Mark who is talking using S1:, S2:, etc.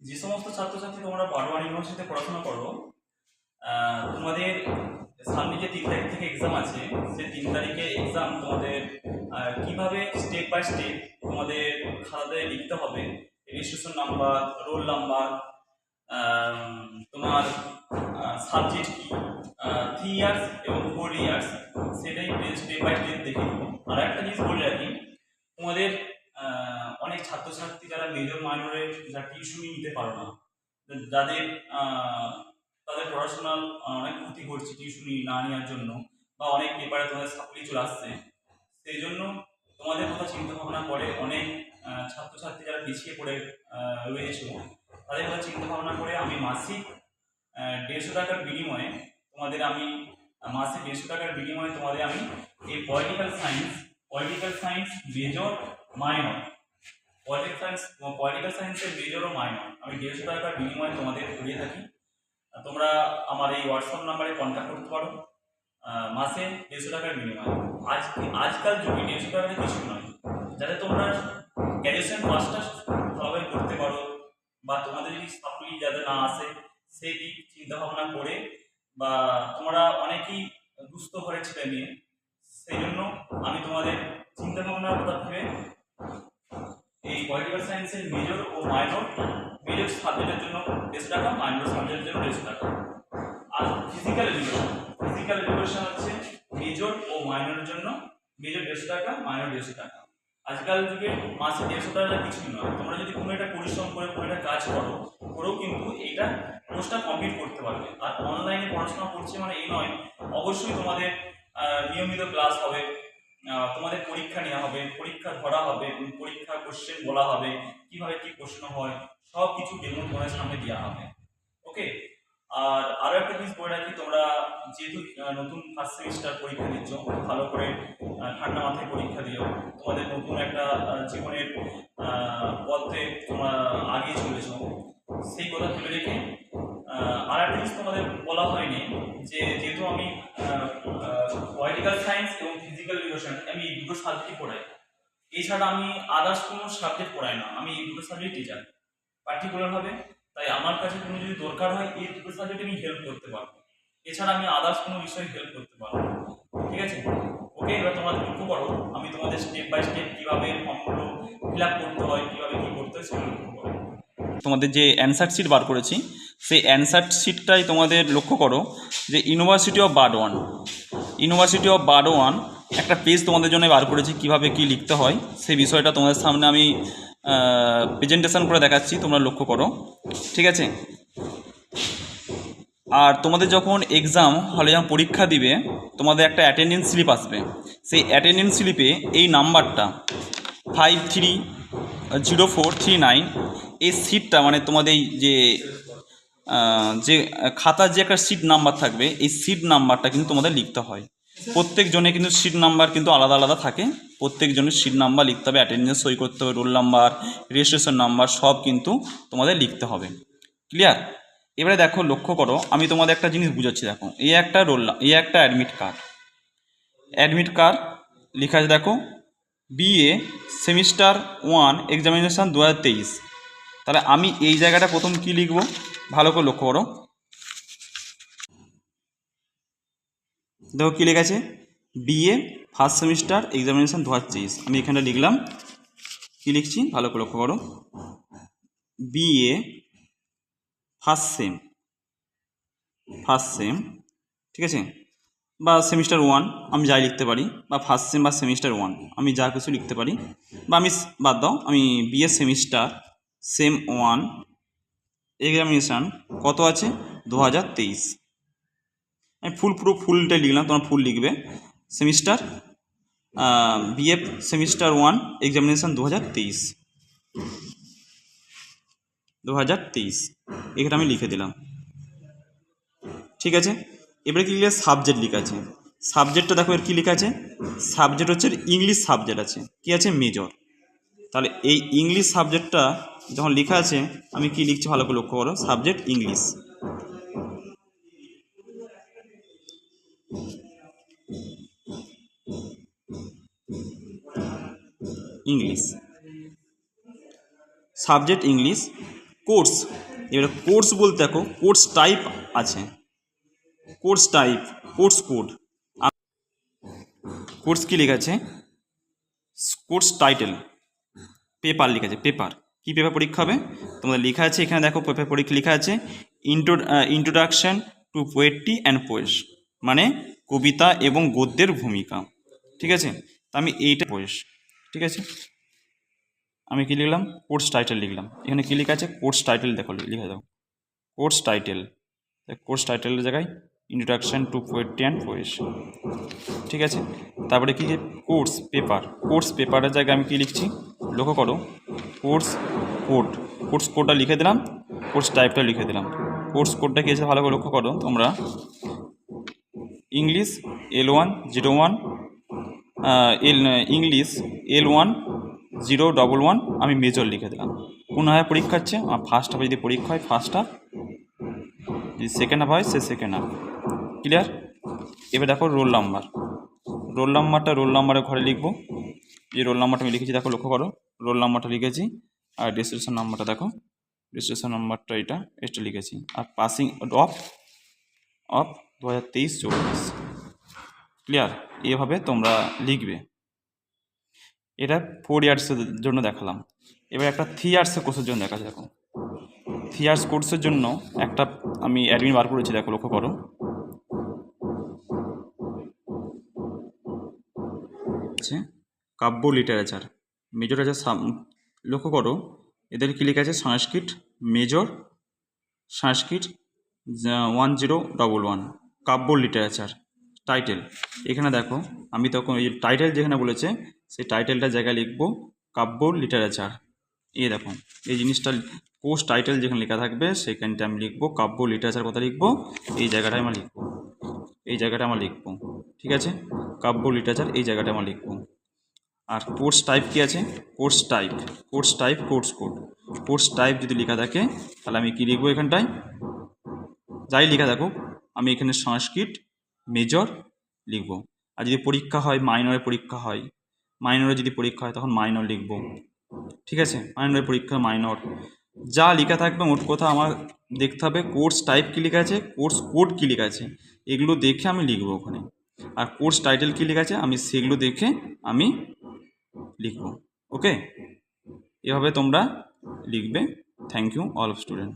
S1: যে সমস্ত ছাত্রছাত্রী তোমরা বারোয়ার ইউনিভার্সিটিতে পড়াশোনা করো তোমাদের সামনে যে তিন তারিখ থেকে এক্সাম আছে সেই তিন তারিখে এক্সাম তোমাদের কীভাবে স্টেপ বাই স্টেপ তোমাদের খাতাতে লিখতে হবে রেজিস্ট্রেশন নাম্বার রোল নাম্বার তোমার সাবজেক্ট কি থ্রি ইয়ার্স এবং ফোর ইয়ার্স সেটাই স্টেপ বাই স্টেপ দেখে আর একটা জিনিস বলে রাখি, তোমাদের অনেক ছাত্রছাত্রী যারা মেজর মাইনরে যারা টিউশনই নিতে পারো না। যাদের তাদের পড়াশোনার অনেক ক্ষতি করছে টিউশনি না নেওয়ার জন্য বা অনেক পেপারে তোমাদের সাপ্লি চলে আসছে। সেই জন্য তোমাদের কথা চিন্তা ভাবনা করে অনেক ছাত্রছাত্রী যারা পিছিয়ে পড়ে রয়েছে, তাদের কথা চিন্তা ভাবনা করে আমি মাসিক দেড়শো টাকার বিনিময়ে তোমাদের আমি মাসিক দেড়শো টাকার বিনিময়ে তোমাদের আমি এই political science political science major minor political science political সায়েন্সের মেজর ও মাইনর আমি দেড়শো টাকার বিনিময়ে তোমাদের করিয়ে থাকি তোমরা আমার এই হোয়াটসঅ্যাপ নাম্বারে কন্ট্যাক্ট করতে পারো। মাসে দেড়শো টাকার বিনিময়ে। আজ, আজকাল যুগে দেড়শো টাকাটা কিছু নয়। যাতে তোমরা গ্র্যাজুয়েশন পাসটা ভালোভাবে করতে পারো, বা তোমাদের যদি সাপ্লি যাতে না আসে, সেই দিক চিন্তা ভাবনা করে, বা তোমরা অনেকেই দুস্থ ঘরের ছেলে মেয়ে, সেই জন্য আমি তোমাদের চিন্তা ভাবনার কথা ভেবে এই পলিটিক্যাল সায়েন্সের মেজর ও মাইনর মেজর সাবজেক্টের জন্য দেড়শো টাকা মাইনর সাবজেক্টের জন্য দেড়শো টাকা আর ফিজিক্যাল এডুকেশন ফিজিক্যাল এডুকেশন হচ্ছে মেজর ও মাইনরের জন্য মেজর দেড়শো টাকা মাইনর দেড়শো টাকা আজকাল যুগে মাসে দেড়শো টাকা কিছুই নয়। তোমরা যদি কোনো একটা পরিশ্রম করে, কোনো একটা কাজ করো করেও কিন্তু এইটা কোর্সটা কমপ্লিট করতে পারবে। আর অনলাইনে পড়াশোনা করছে মানে এই নয়। অবশ্যই তোমাদের নিয়মিত ক্লাস হবে। তোমাদের পরীক্ষা নেওয়া হবে, পরীক্ষা ধরা হবে পরীক্ষা কোশ্চেন বলা হবে, কীভাবে কি প্রশ্ন হয় সব কিছু ডেমো তোমাদের সামনে দেওয়া হবে। ওকে আর আরও একটা জিনিস বলে রাখি, তোমরা যেহেতু নতুন ফার্স্ট সেমিস্টার পরীক্ষা দিচ্ছ ভালো করে ঠান্ডা মাথায় পরীক্ষা দিও। তোমাদের নতুন একটা জীবনের পথে তোমরা আগিয়ে চলেছ। সেই কথা ভেবে রেখে আর একটা জিনিস তোমাদের বলা হয়নি, যে যেহেতু আমি পলিটিক্যাল সায়েন্স এবং এডুকেশন আমি এই দুটো সাবজেক্টই পড়াই। এছাড়া আমি আদার্স কোনো সাবজেক্ট পড়াই না, আমি এই দুটো সাবজেক্ট টিচার পার্টিকুলারভাবে তাই আমার কাছে কোনো যদি দরকার হয়, এই দুটো সাবজেক্টে আমি হেল্প করতে পারব। এছাড়া আমি আদার্স কোনো বিষয়ে হেল্প করতে পারব ঠিক আছে? ওকে এবার তোমরা লক্ষ্য করো, আমি তোমাদের স্টেপ বাই স্টেপ কীভাবে ফর্মগুলো ফিল আপ করতে হয়, কীভাবে কী করতে হয় সেগুলো লক্ষ্য করো। তোমাদের যে অ্যান্সার শিট বার করেছি, সেই অ্যান্সার শিটটাই তোমাদের লক্ষ্য করো, যে university of Burdwan university of Burdwan একটা পেজ তোমাদের জন্য বার করেছি, কীভাবে কি লিখতে হয়, সেই বিষয়টা তোমাদের সামনে আমি প্রেজেন্টেশন করে দেখাচ্ছি, তোমরা লক্ষ্য করো, ঠিক আছে? আর তোমাদের যখন এক্সাম হলে যখন পরীক্ষা দিবে, তোমাদের একটা অ্যাটেন্ডেন্স স্লিপ আসবে। সেই অ্যাটেন্ডেন্স স্লিপে এই নাম্বারটা five three zero four three nine এই সিটটা মানে তোমাদের এই যে যে খাতার যে একটা সিট নাম্বার থাকবে, এই সিট নাম্বারটা কিন্তু তোমাদের লিখতে হয়। প্রত্যেক জনে কিন্তু সিট নাম্বার কিন্তু আলাদা আলাদা থাকে। প্রত্যেক জনের সিট নাম্বার লিখতে হবে অ্যাটেন্ডেন্স সই করতে হবে রোল নাম্বার রেজিস্ট্রেশন নাম্বার সব কিন্তু তোমাদের লিখতে হবে। ক্লিয়ার এবারে দেখো, লক্ষ্য করো, আমি তোমাদের একটা জিনিস বুঝাচ্ছি, দেখো। এই একটা রোল এই একটা অ্যাডমিট কার্ড অ্যাডমিট কার্ড লেখা আছে, দেখো বিএ সেমিস্টার ওয়ান এক্সামিনেশান দু হাজার তেইশ। তাহলে আমি এই জায়গাটা প্রথম কি লিখব? ভালো করে লক্ষ্য করো। দেখো কী লেখা আছে? বিএ ফার্স্ট সেমিস্টার এক্সামিনেশান দু হাজার তেইশ। আমি এখানে লিখলাম। কী লিখছি? ভালো করে লক্ষ্য করো। BA first sem first sem ঠিক আছে? বা সেমিস্টার ওয়ান আমি যাই লিখতে পারি। বা ফার্স্ট সেম বা সেমিস্টার ওয়ান আমি যা কিছু লিখতে পারি। বা আমি বাদ দাও, আমি BA semester sem one examination কত আছে? দু হাজার তেইশ। আমি ফুল পুরো ফুলটাই লিখলাম, তোমার ফুল লিখবে। Semester BA semester one examination দু হাজার তেইশ। দু হাজার তেইশ, এখানে আমি লিখে দিলাম। ঠিক আছে? এবারে কি লিখে সাবজেক্ট লেখা আছে। সাবজেক্টটা দেখো এর কী লেখা আছে? সাবজেক্ট হচ্ছে ইংলিশ সাবজেক্ট আছে। কি আছে? মেজর তাহলে এই ইংলিশ সাবজেক্টটা যখন লেখা আছে, আমি কি লিখছি? ভালো করে লক্ষ্য করো। Subject English English. Subject English,
S2: course. এবারে কোর্স বলতে দেখো, কোর্স টাইপ আছে। Course type, course code. Course কি লেখা আছে? Course title. পেপার লেখা আছে, পেপার। কী পেপার পরীক্ষা হবে? তোমাদের লেখা আছে, এখানে দেখো, পেপার পরীক্ষা লেখা আছে, intro introduction to poetry and poems মানে কবিতা এবং গদ্যের ভূমিকা। ঠিক আছে? তা আমি এইটা পোয়েস ঠিক আছে? আমি কি লিখলাম? কোর্স টাইটেল লিখলাম। এখানে কী লেখা আছে? কোর্স টাইটেল দেখো, লিখে দাও। কোর্স টাইটেল কোর্স টাইটেলের জায়গায় introduction to poetry and poems ঠিক আছে? তারপরে কি কোর্স পেপার কোর্স পেপারের জায়গায় আমি কী লিখছি? লক্ষ্য করো। কোর্স কোড কোর্স কোডটা লিখে দিলাম। কোর্স টাইপটা লিখে দিলাম। কোর্স কোডটা কী আছে? ভালো করে লক্ষ্য করো। তোমরা English L one zero one L English L one zero double one আমি মেজর লিখে দিলাম। হাফে পরীক্ষা হচ্ছে ফার্স্ট হাফে যদি পরীক্ষা হয় ফার্স্ট হাফ যদি সেকেন্ড হাফ হয়, সে সেকেন্ড হাফ ক্লিয়ার এবার দেখো রোল নাম্বার রোল নাম্বারটা রোল নাম্বারের ঘরে লিখব। যে রোল নাম্বারটা আমি লিখেছি, দেখো লক্ষ্য করো। রোল নাম্বারটা লিখেছি, আর রেজিস্ট্রেশন নাম্বারটা দেখো। রেজিস্ট্রেশন নাম্বারটা এটা এটা লিখেছি। আর পাসিং অফ অফ দু হাজার তেইশ, চব্বিশ। ক্লিয়ার এভাবে তোমরা লিখবে। এটা ফোর ইয়ার্সের জন্য দেখালাম। এবার একটা থ্রি ইয়ার্সের কোর্সের জন্য দেখা। দেখো থ্রি ইয়ার্স কোর্সের জন্য একটা আমি অ্যাডমিন বার করেছি, দেখো, লক্ষ্য করো। আছে কাব্য লিটারেচার মেজর আছে লক্ষ্য করো, এদের কি লেখা আছে? Sanskrit major Sanskrit one zero double one কাব্য লিটারেচার টাইটেল এখানে দেখো, আমি তখন এই টাইটেল যেখানে বলেছে, সেই টাইটেলটার জায়গায় লিখব, কাব্য লিটারেচার এই দেখো, এই জিনিসটা কোর্স টাইটেল যেখানে লেখা থাকবে, সেখানটা আমি লিখব, কাব্য লিটারেচার কথা লিখব, এই জায়গাটায় আমরা লিখব। এই জায়গাটা আমরা লিখব, ঠিক আছে? কাব্য লিটারেচার এই জায়গাটা আমরা লিখব। আর কোর্স টাইপ কি আছে? Course type course type course code course type যদি লেখা থাকে, তাহলে আমি কি লিখব এখানটায়? যাই লেখা থাকো আমি এখানে সংস্কৃত মেজর লিখব। আর যদি পরীক্ষা হয় মাইনরের পরীক্ষা হয় মাইনরে যদি পরীক্ষা হয়, তখন মাইনর লিখব। ঠিক আছে? মাইনরের পরীক্ষা মাইনর যা লেখা থাকবে, মোট কথা আমার দেখতে হবে কোর্স টাইপ কী লেখা আছে কোর্স কোড কী লেখা আছে, এগুলো দেখে আমি লিখব ওখানে। আর কোর্স টাইটেল কী লেখা আছে, আমি সেগুলো দেখে আমি লিখব। ওকে এভাবে তোমরা লিখবে। Thank you all of student